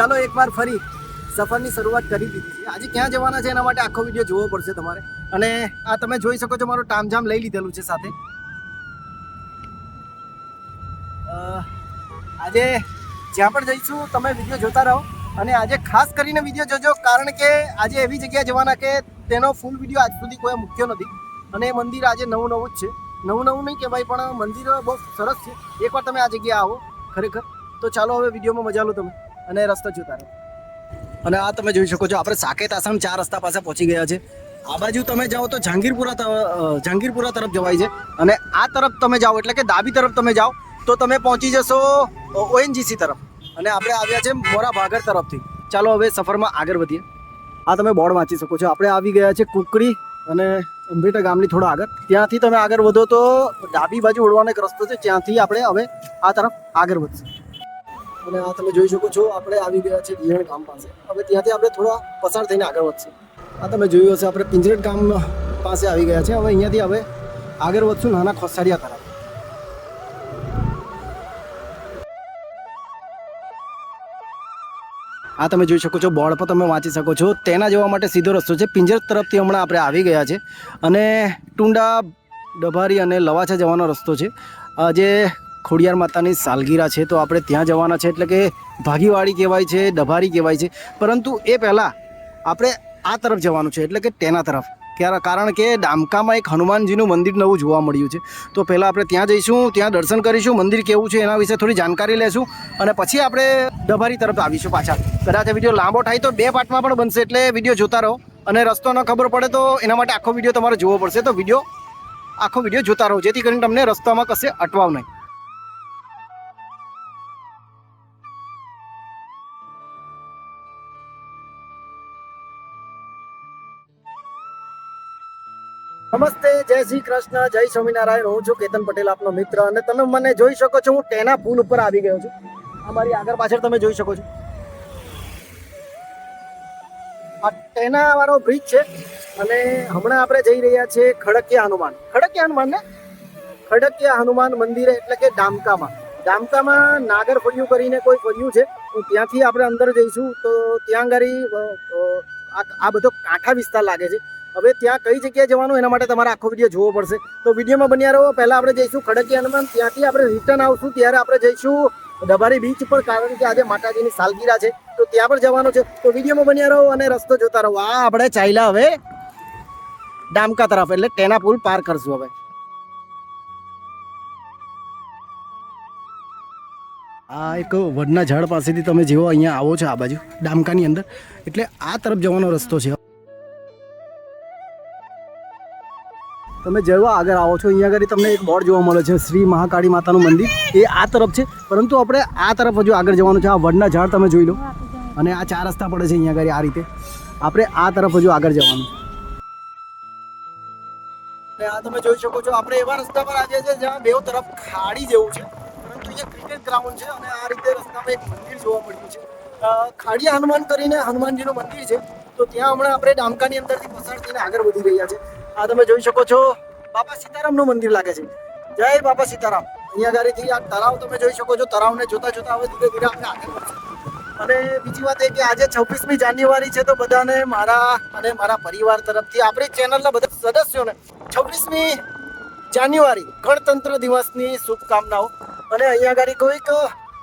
ચાલો એકવાર ફરી સફરની શરૂઆત કરી દીધી છે. આજે ક્યાં જવાના છે એના માટે આખો વીડિયો જોવો પડશે તમારે. અને આ તમે જોઈ શકો છો મારું ટામઝામ લઈ લીધેલું છે સાથે. આજે જ્યાં પણ જઈશું તમે વીડિયો જોતા રહો. અને આજે ખાસ કરીને વીડિયો જોજો, કારણ કે આજે એવી જગ્યાએ જવાના કે તેનો ફૂલ વીડિયો આજ સુધી કોઈ મૂક્યો નથી. અને એ મંદિર આજે નવું નવું જ છે. નવું નવું નહીં કહેવાય, પણ મંદિર બહુ સરસ છે. એકવાર તમે આ જગ્યાએ આવો, ખરેખર. તો ચાલો હવે વિડીયોમાં મજા લો તમે. અને રસ્તો જોતા રહો. અને આ તમે જોઈ શકો છો, આપણે સાકેત આસામ ચાર રસ્તા પાસે પહોંચી ગયા છે. આ બાજુ તમે જાઓ તો જહાંગીરપુરા જહાંગીરપુરા તરફ જવાય છે. અને આ તરફ તમે જાઓ, એટલે કે ડાબી તરફ તમે જાઓ, તો તમે પહોંચી જશો ઓએનજીસી તરફ. અને આપણે આવ્યા છે મોરા ભાગર તરફથી. ચાલો હવે સફરમાં આગળ વધીએ. આ તમે બોર્ડ વાંચી શકો છો. આપણે આવી ગયા છે કુકડી અને અંબેટા ગામની થોડા આગળ. ત્યાંથી તમે આગળ વધો તો ડાબી બાજુ ઓળવાનો એક રસ્તો છે. ત્યાંથી આપણે હવે આ તરફ આગળ વધશું. અને આ તમે જોઈ શકો છો, આપણે આવી ગયા છે દિયણ ગામ પાસે. હવે ત્યાંથી આપણે થોડા પસાર થઈને આગળ વધશું. આ તમે જોયું હશે, આપણે પિંજરેટ ગામ પાસે આવી ગયા છે હવે અહીંયાથી હવે આગળ વધશું, નાના ખોસાડિયા તરફ. આ તમે જોઈ શકો છો, બોર્ડ પર તમે વાંચી શકો છો. તેના જવા માટે સીધો રસ્તો છે. પિંજર તરફથી હમણાં આપણે આવી ગયા છે અને ટુંડા ડભારી અને લવાછા જવાનો રસ્તો છે. આજે ખોડિયાર માતાની સાલગીરા છે, તો આપણે ત્યાં જવાના છે, એટલે કે ભાગીવાડી કહેવાય છે, ડભારી કહેવાય છે. પરંતુ એ પહેલાં આપણે આ તરફ જવાનું છે, એટલે કે તેના તરફ. કારણ કે ડામકામાં એક હનુમાનજીનું મંદિર નવું જોવા મળ્યું છે. તો પહેલાં આપણે ત્યાં જઈશું, ત્યાં દર્શન કરીશું, મંદિર કેવું છે, એના વિશે થોડી જાણકારી લેશું અને પછી આપણે ડભારી તરફ આવીશું પાછા. કદાચ વીડિયો લાંબો થાય તો બે પાર્ટમાં પણ બનશે, એટલે વીડિયો જોતા રહો. અને રસ્તો ન ખબર પડે તો એના માટે આખો વીડિયો તમારે જોવો પડશે. તો વીડિયો, આખો વીડિયો જોતા રહો, જેથી કરીને તમને રસ્તામાં કશે અટવાવ નહીં. નમસ્તે, જય શ્રી કૃષ્ણ, જય સ્વામિનારાયણ. હું છું કેતન પટેલ, આપનો મિત્ર. અને તમે મને જોઈ શકો છો, હું ટેના પુલ ઉપર આવી ગયો છું. અમારી આગળ પાછળ તમે જોઈ શકો છો. આ ટેના વાળો બ્રિજ છે, અને હમણાં આપણે જઈ રહ્યા છીએ ખડકિયા હનુમાન. ખડકિયા હનુમાન ને ખડકિયા હનુમાન મંદિરે, એટલે કે ડામકામાં. ડામકામાં નાગર ફળિયું કરીને કોઈ ફળિયું છે ત્યાંથી આપણે અંદર જઈશું, તો ત્યાં આગળ આ બધો કાંઠા વિસ્તાર લાગે છે. હવે ત્યાં કઈ જગ્યાએ જવાનું એના માટે તમારે આખો વીડિયો જોવો પડશે. તો વિડીયોમાં બન્યા રહો. પહેલાં આપણે જઈશું ખડકિયા હનુમાન. ત્યાંથી આપણે રિટર્ન આવશું. ત્યારે આપણે જઈશું ડબારી બીચ પર, કારણ કે આજે માતાજીની સાલગીરા છે. તો ત્યાં પણ જવાનું છે. તો વિડીયોમાં બન્યા રહો અને રસ્તો જોતા રહો. આ આપણે ચાલ્યા હવે ડામકા તરફ, એટલે તેના પુલ પાર કરશું હવે. આ એક વડના ઝાડ પાસેથી તમે જેવો અહીંયા આવો છો આ બાજુ, ડામકાની અંદર. એટલે આ તરફ જવાનો રસ્તો છે. તમે જેવા આગળ આવો છો. અહીંયા આગળ તમને એક બોર્ડ જોવા મળે છે. શ્રી મહાકાળી માતાનું મંદિર. એ આ તરફ છે. પરંતુ આપણે આ તરફ હજુ આગળ જવાનું છે. આ વડના ઝાડ તમે જોઈ લો. અને આ ચાર રસ્તા પડે છે અહીંયા આગળ આ રીતે. આપણે આ તરફ હજુ આગળ જવાનું. આ તમે જોઈ શકો છો, આપણે એવા રસ્તા પર આજે છે જ્યાં બેઉ તરફ ખાડી જેવું છે. આ રીતે રસ્તામાં એક મંદિર જોવા મળ્યું છે. ખાડિયા હનુમાન કરીને હનુમાનજીનું મંદિર છે. તો ત્યાં હમણાં આપણે ડામકાની અંદરથી પસાર થઈને આગળ વધી રહ્યા છે આ તમે જોઈ શકો છો, બાપા સીતારામનું મંદિર લાગે છે. જય બાપા સીતારામ. અહીંયા ગાડીથી આ તળાવ તમે જોઈ શકો છો, તળાવને જોતા જોતા હવે ધીરે ધીરે આપણે આગળ અને બીજી વાત એ કે આજે છવ્વીસમી જાન્યુઆરી છે તો બધાને મારા અને મારા પરિવાર તરફથી, આપણી ચેનલના બધા સદસ્યોને છવ્વીસમી જાન્યુઆરી ગણતંત્ર દિવસની શુભકામનાઓ. અને અહીંયા આગળ કોઈક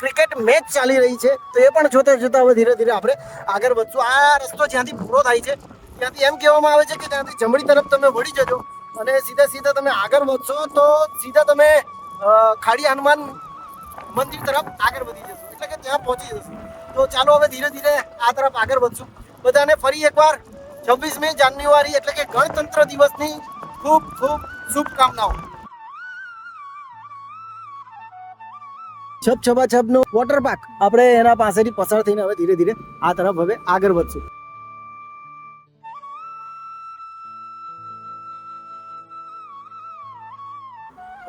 ક્રિકેટ મેચ ચાલી રહી છે, તો એ પણ જોતા જોતા હવે ધીરે ધીરે આપણે આગળ વધશું. આ રસ્તો જ્યાંથી પૂરો થાય છે ત્યાંથી એમ કહેવામાં આવે છે કે ત્યાંથી જમણી તરફ તમે વળી જજો અને સીધા સીધા તમે આગળ વધશો તો સીધા તમે ખાડી હનુમાન મંદિર તરફ આગળ વધી જશો. એટલે કે ત્યાં પહોંચી જશો. તો ચાલો હવે ધીરે ધીરે આ તરફ આગળ વધશું. બધાને ફરી એકવાર છવ્વીસમી જાન્યુઆરી એટલે કે ગણતંત્ર દિવસની ખૂબ ખૂબ શુભકામનાઓ. છપ છપા છપનું વોટર પાર્ક આપણે એના પાસેથી પસાર થઈને હવે ધીરે ધીરે આ તરફ હવે આગળ વધશું.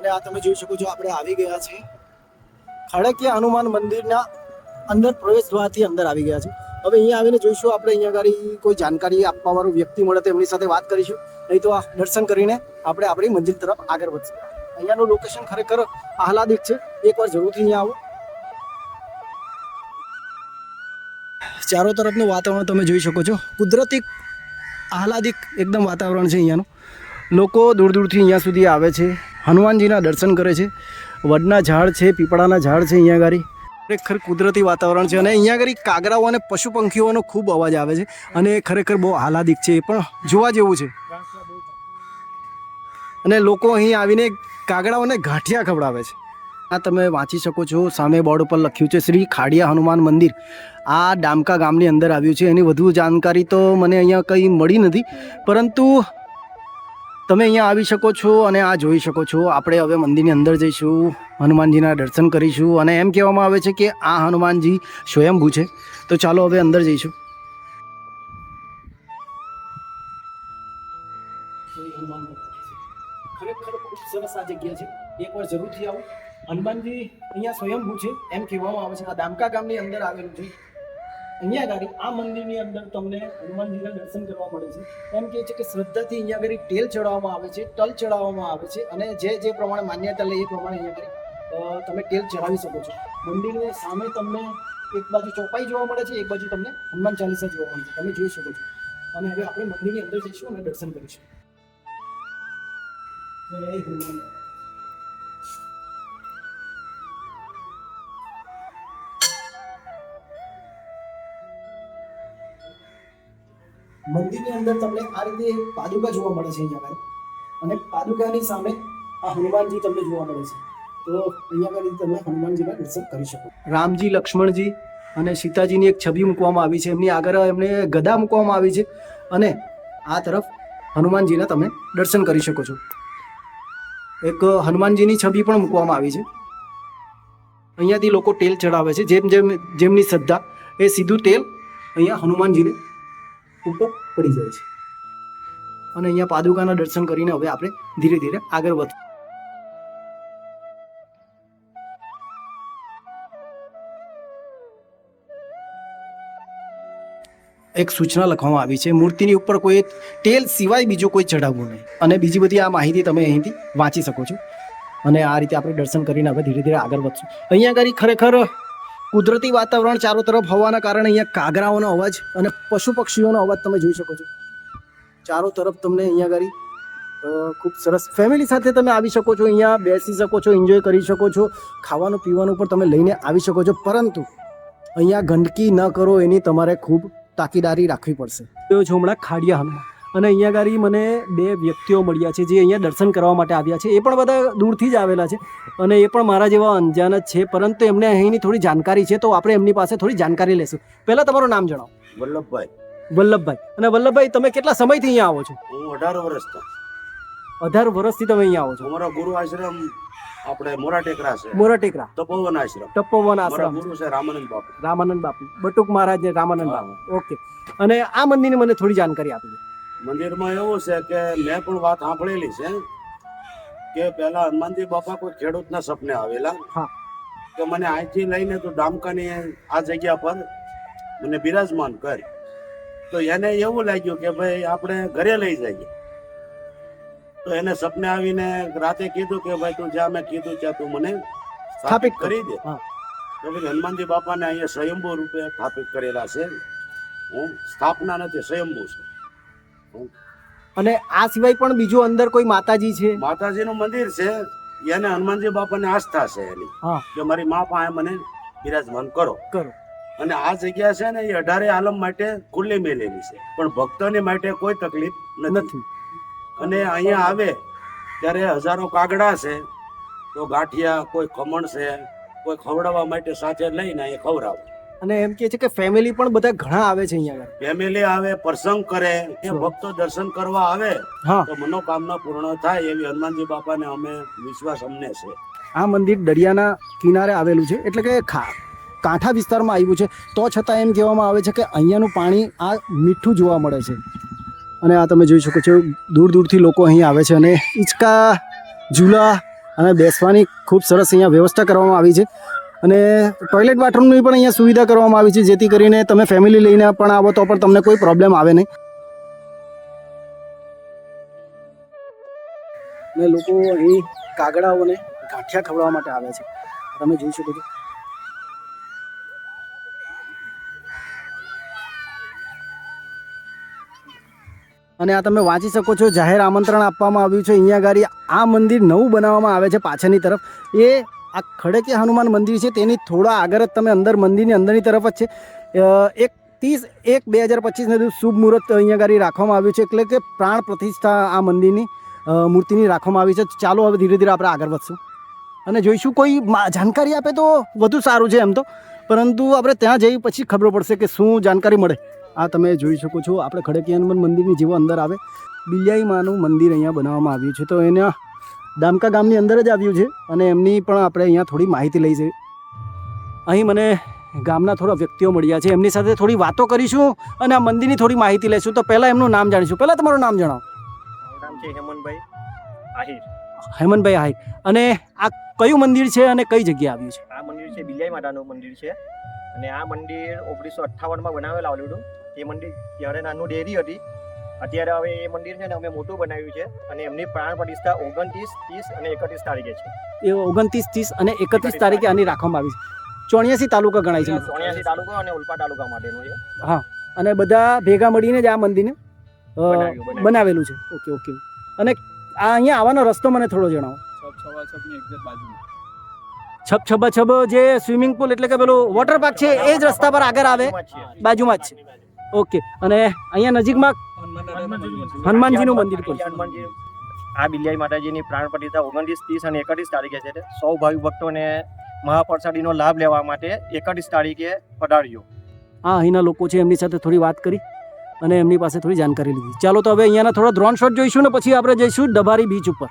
અને આ તમે જોઈ શકો છો, આપણે આવી ગયા છે ખડકિયા હનુમાન મંદિરના અંદર પ્રવેશ દ્વારથી અંદર આવી ગયા છે હવે અહીંયા આવીને જોઈશું, આપણે અહીંયા આગળ કોઈ જાણકારી આપવા વાળું વ્યક્તિ મળે તો એમની સાથે વાત કરીશું. નહીં તો આ દર્શન કરીને આપણે આપણી મંજિલ તરફ આગળ વધશું. અહીંયાનું લોકેશન ખરેખર આહલાદિક છે. એકવાર જરૂરથી અહીંયા આવો. ચારો તરફનું વાતાવરણ તમે જોઈ શકો છો. કુદરતી આહલાદિક એકદમ વાતાવરણ છે અહીંયાનું. લોકો દૂર દૂરથી અહીંયા સુધી આવે છે. હનુમાનજીના દર્શન કરે છે. વડના ઝાડ છે, પીપળાના ઝાડ છે અહીંયા આગળ. ખરેખર કુદરતી વાતાવરણ છે અને અહીંયા આગળ કાગડાઓ અને પશુ પંખીઓનો ખૂબ અવાજ આવે છે અને ખરેખર બહુ આહલાદિક છે એ પણ જોવા જેવું છે. અને લોકો અહીં આવીને કાગડાઓને ગાંઠિયા ખવડાવે છે. આ તમે વાંચી શકો છો, સામે બોર્ડ ઉપર લખ્યું છે શ્રી ખાડિયા હનુમાન મંદિર. આ ડામકા ગામની અંદર આવ્યું છે. એની વધુ જાણકારી તો મને અહીંયા કંઈ મળી નથી. પરંતુ તમે અહીંયા આવી શકો છો અને આ જોઈ શકો છો. આપણે હવે મંદિરની અંદર જઈશું, હનુમાનજીના દર્શન કરીશું અને એમ કહેવામાં આવે છે કે આ હનુમાનજી સ્વયંભૂ છે. તો ચાલો હવે અંદર જઈશું. ખરેખર ખૂબ આ જગ્યા છે. એકવાર જરૂરથી આવો. હનુમાનજી અહીંયા સ્વયંભૂ છે, એમ કહેવામાં આવે છે. આ દામકા ગામની અંદર આવેલું છે. અહીંયા આગળ આ મંદિરની અંદર તમને હનુમાનજીના દર્શન કરવા મળે છે. એમ કહે છે કે શ્રદ્ધાથી અહીંયા આગળ તેલ ચડાવવામાં આવે છે તલ ચડાવવામાં આવે છે અને જે જે પ્રમાણે માન્યતા લે એ પ્રમાણે અહીંયા આગળ તમે તેલ ચડાવી શકો છો. મંદિરની સામે તમને એક બાજુ ચોપાઈ જોવા મળે છે, એક બાજુ તમને હનુમાન ચાલીસા જોવા મળે છે. તમે જોઈ શકો છો. અને હવે આપણે મંદિરની અંદર જઈશું અને દર્શન કરીશું. જય હનુમાન. મંદિરની અંદર તમને આ રીતે પાદુકા જોવા મળે છે અહીંયા આગળ. અને પાદુકાની સામે આ હનુમાનજી તમને જોવા મળે છે. તો અહીંયા આગળ તમે હનુમાનજીના દર્શન કરી શકો. રામજી, લક્ષ્મણજી અને સીતાજીની એક છબી મૂકવામાં આવી છે. એમની આગળ એમને ગદા મૂકવામાં આવી છે. અને આ તરફ હનુમાનજીના તમે દર્શન કરી શકો છો. એક હનુમાનજીની છબી પણ મૂકવામાં આવી છે. અહીંયાથી લોકો તેલ ચડાવે છે. જેમ જેમ જેમની શ્રદ્ધા એ સીધું તેલ અહીંયા હનુમાનજીને ઉપર પડી જાય છે. અને અહીંયા પાદુકાના દર્શન કરીને હવે આપણે ધીરે ધીરે આગળ વધ એક સૂચના લખવામાં આવી છે, મૂર્તિની ઉપર કોઈ તેલ સિવાય બીજું કોઈ ચડાવવું નહીં. અને બીજી બધી આ માહિતી તમે અહીંથી વાંચી શકો છો. અને આ રીતે આપણે દર્શન કરીને હવે ધીરે ધીરે આગળ વધશું. અહીંયા આગળ ખરેખર કુદરતી વાતાવરણ ચારો તરફ હોવાના કારણે અહીંયા કાગરાઓનો અવાજ અને પશુ પક્ષીઓનો અવાજ તમે જોઈ શકો છો. ચારો તરફ તમને અહીંયા આગળ ખૂબ સરસ ફેમિલી સાથે તમે આવી શકો છો, અહીંયા બેસી શકો છો એન્જોય કરી શકો છો, ખાવાનું પીવાનું પણ તમે લઈને આવી શકો છો, પરંતુ અહીંયા ગંદકી ન કરો, એની તમારે ખૂબ તાકીદારી રાખવી પડશે. તો છો હમણાં ખાડિયા હનુમાન અને અહીંયા આગળ મને બે વ્યક્તિઓ મળ્યા છે જે અહીંયા દર્શન કરવા માટે આવ્યા છે. એ પણ બધા દૂરથી જ આવેલા છે અને એ પણ મારા જેવા અંજાન જ છે. પરંતુ એમને અહીંની થોડી જાણકારી છે તો આપણે એમની પાસે થોડી જાણકારી લેશું. પહેલાં તમારું નામ જણાવો. વલ્લભભાઈ. વલ્લભભાઈ. અને વલ્લભભાઈ તમે કેટલા સમયથી અહીંયા આવો છો? હું અઢાર વર્ષથી. અઢાર વર્ષથી તમે અહીંયા આવો છો. અમારો ગુરુ આશ્રમ આપણે મોરા ટેકરા છે. મોરા ટેકરા. તપોવન આશ્રમ. તપોવન આશ્રમ. ગુરુ છે રામાનંદ બાપુ. રામાનંદ બાપુ. બટુક મહારાજ ને રામાનંદ બાપુ. ઓકે. અને આ મંદિરની મને થોડી જાણકારી આપી દો. મંદિરમાં એવું છે કે મેં પણ વાત સાંભળેલી છે કે પહેલા હનુમાનજી બાપા કોઈ ખેડૂતના સપને આવેલા. તો કે મને અહીંથી લઈને તું ડામકાની આ જગ્યા પર મને બિરાજમાન કર. તો એને એવું લાગ્યું કે ભાઈ આપણે ઘરે લઈ જઈએ. તો એને સપને આવીને રાતે કીધું કે ભાઈ તું જ્યાં મેં કીધું ત્યાં તું મને સ્થાપિત સ્થાપિત કરી. દે. તો પછી હનુમાનજી બાપાને અહીંયા સ્વયંભૂ રૂપે સ્થાપિત કરેલા છે. હું સ્થાપના નથી સ્વયંભૂ છે. અને આ સિવાય પણ બીજું અંદર કોઈ માતાજી છે? માતાજીનું મંદિર છે. એને હનુમાનજી બાપાને આસ્થા છે એની. કે મારી મા પાસે મને બિરાજમાન કરો. કરો. અને આ જગ્યા છે ને એ અઢારે આલમ માટે ખુલ્લી મેલેલી છે. પણ ભક્તોને માટે કોઈ તકલીફ નથી. નથી. અને અહીંયા આવે ત્યારે હજારો કાગડા છે. તો ગાંઠિયા કોઈ ખમણ છે. કોઈ ખવડાવવા માટે સાથે લઈને અહીંયા ખવડાવે. અને એમ કે છે કે ફેમિલી પણ બધા ઘણા આવે છે અહીંયા આગળ. ફેમિલી આવે પ્રસંગ કરે એ ભક્તો દર્શન કરવા આવે તો મનોકામના પૂર્ણ થાય એવી હનુમાનજી બાપાને અમે વિશ્વાસ અમને છે. આ મંદિર દરિયાના કિનારે આવેલું છે એટલે કે ખા કાંઠા વિસ્તારમાં આવ્યું છે. તો છતાં એમ કહેવામાં આવે છે કે અહીંયાનું પાણી આ મીઠું જોવા મળે છે. અને આ તમે જોઈ શકો છો દૂર દૂરથી લોકો અહીં આવે છે અને હિંચકા ઝૂલા અને બેસવાની ખૂબ સરસ અહીંયા વ્યવસ્થા કરવામાં આવી છે. અને ટોયલેટ બાથરૂમની પણ અહીંયા સુવિધા કરવામાં આવી છે, જેથી કરીને તમે ફેમિલી લઈને પણ આવો તો પણ તમને કોઈ પ્રોબ્લેમ આવે નહીં. ને લોકો અહીં કાગડાઓને ગાંઠિયા ખવડાવવા માટે આવ્યા છે. તમે જોઈ શકો છો. અને આ તમે વાંચી શકો છો, જાહેર આમંત્રણ આપવામાં આવ્યું છે. અહીંયા આગળ આ મંદિર નવું બનાવવામાં આવે છે પાછળની તરફ. એ આ ખડકે હનુમાન મંદિર છે, તેની થોડા આગળ જ તમે અંદર મંદિરની અંદરની તરફ જ છે. એક ત્રીસ એક બે હજાર પચીસનું શુભ મુહૂર્ત અહીંયા આગળ રાખવામાં આવ્યું છે, એટલે કે પ્રાણ પ્રતિષ્ઠા આ મંદિરની મૂર્તિની રાખવામાં આવી છે. ચાલો હવે ધીરે ધીરે આપણે આગળ વધશું. અને જોઈશું કોઈ જાણકારી આપે તો વધુ સારું છે એમ તો. પરંતુ આપણે ત્યાં જઈ પછી ખબર પડશે કે શું જાણકારી મળે. આ તમે જોઈ શકો છો, આપણે ખડકી હનુમાન મંદિરની જેવો અંદર આવે. બિલિયાઈ માનું મંદિર અહીંયા બનાવવામાં આવ્યું છે, તો એના દામકા ગામની અંદર જ આવ્યું છે અને એમની પણ આપણે અહીંયા થોડી માહિતી લઈ છે. અહીં મને ગામના થોડા વ્યક્તિઓ મળ્યા છે. એમની સાથે થોડી વાતો કરીશું અને આ મંદિરની થોડી માહિતી લઈશું. તો પહેલાં એમનું નામ જાણીશું. પહેલાં તમારું નામ જણાવો. મારું નામ છે હેમંતભાઈ આહિર. હેમંતભાઈ આહિર. અને આ કયું મંદિર છે અને કઈ જગ્યાએ આવ્યું છે? આ મંદિર છે બિલાઈ માતાનું મંદિર છે. અને આ મંદિર ઓગણીસો અઠ્ઠાવનમાં બનાવેલ આવેલું હતું. એ મંદિર ત્યારે નાનું ડેરી હતી. અત્યારે હવે એ મંદિર છે ને અમે મોટું બનાવ્યું છે અને એમની પ્રાણ પ્રતિષ્ઠા ઓગણત્રીસ ત્રીસ અને એકત્રીસ તારીખે છે. એ ઓગણત્રીસ ત્રીસ અને એકત્રીસ તારીખે આની રાખવામાં આવી છે. ચોર્યાસી તાલુકા ગણાય છે સોણિયાસી તાલુકો અને ઉલ્પા તાલુકા માટેનું છે. અને બધા ભેગા મળીને જ આ મંદિરને. બનાવેલું છે. Okay okay. અને આ અહીંયા આવવાનો રસ્તો મને થોડો જણાવો. છ છવા છબની એક્ઝેક્ટ બાજુમાં. છબ છબા છબ જે સ્વિમિંગ પુલ એટલે કે પેલું વોટર પાર્ક છે એ જ રસ્તા પર આગળ આવે? બાજુમાં જ છે. ઓકે. અને અહીંયા નજીકમાં હનુમાનજીનું મંદિર પણ હનુમાનજી આ બિલિયાઈ માતાજીની પ્રાણ પ્રતિષ્ઠા ઓગણત્રીસ ત્રીસ અને એકત્રીસ તારીખે છે સૌ ભાવિક ભક્તોને મહાપ્રસાદીનો લાભ લેવા માટે એકત્રીસ તારીખે પધાર્યો. આ અહીંના લોકો છે એમની સાથે થોડી વાત કરી અને એમની પાસે થોડી જાણકારી લીધી. ચાલો તો હવે અહીંયાના થોડા ડ્રોન શોટ જોઈશું ને પછી આપણે જઈશું ડબારી બીચ ઉપર.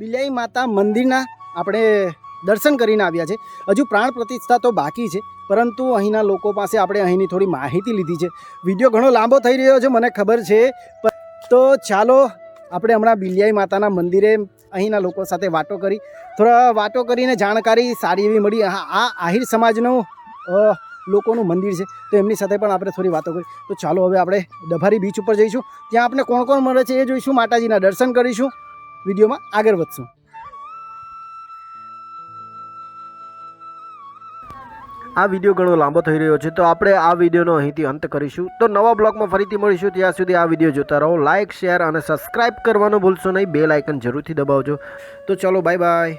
બિલાઈ માતા મંદિરના આપણે દર્શન કરીને આવ્યા છે. હજુ પ્રાણ પ્રતિષ્ઠા તો બાકી છે, પરંતુ અહીંના લોકો પાસે આપણે અહીંની થોડી માહિતી લીધી છે. વીડિયો ઘણો લાંબો થઈ રહ્યો છે, મને ખબર છે તો ચાલો આપણે હમણાં બિલિયાઈ માતાના મંદિરે અહીંના લોકો સાથે વાતો કરી. થોડા વાતો કરીને જાણકારી સારી એવી મળી. આ આહિર સમાજનું લોકોનું મંદિર છે, તો એમની સાથે પણ આપણે થોડી વાતો કરી. તો ચાલો હવે આપણે ડભારી બીચ ઉપર જઈશું. ત્યાં આપણે કોણ કોણ મળે છે એ જોઈશું, માતાજીના દર્શન કરીશું. વિડીયોમાં આગળ વધશું. આ વીડિયો ઘણો લાંબો થઈ રહ્યો છે, તો આપણે આ વિડીયોનો અહીંથી અંત કરીશું. તો નવા બ્લોગમાં ફરીથી મળીશું, ત્યાં સુધી આ વીડિયો જોતા રહો. લાઇક શેર અને સબસ્ક્રાઇબ કરવાનું ભૂલશો નહીં. બે લાઇકન જરૂરથી દબાવજો. તો ચલો બાય બાય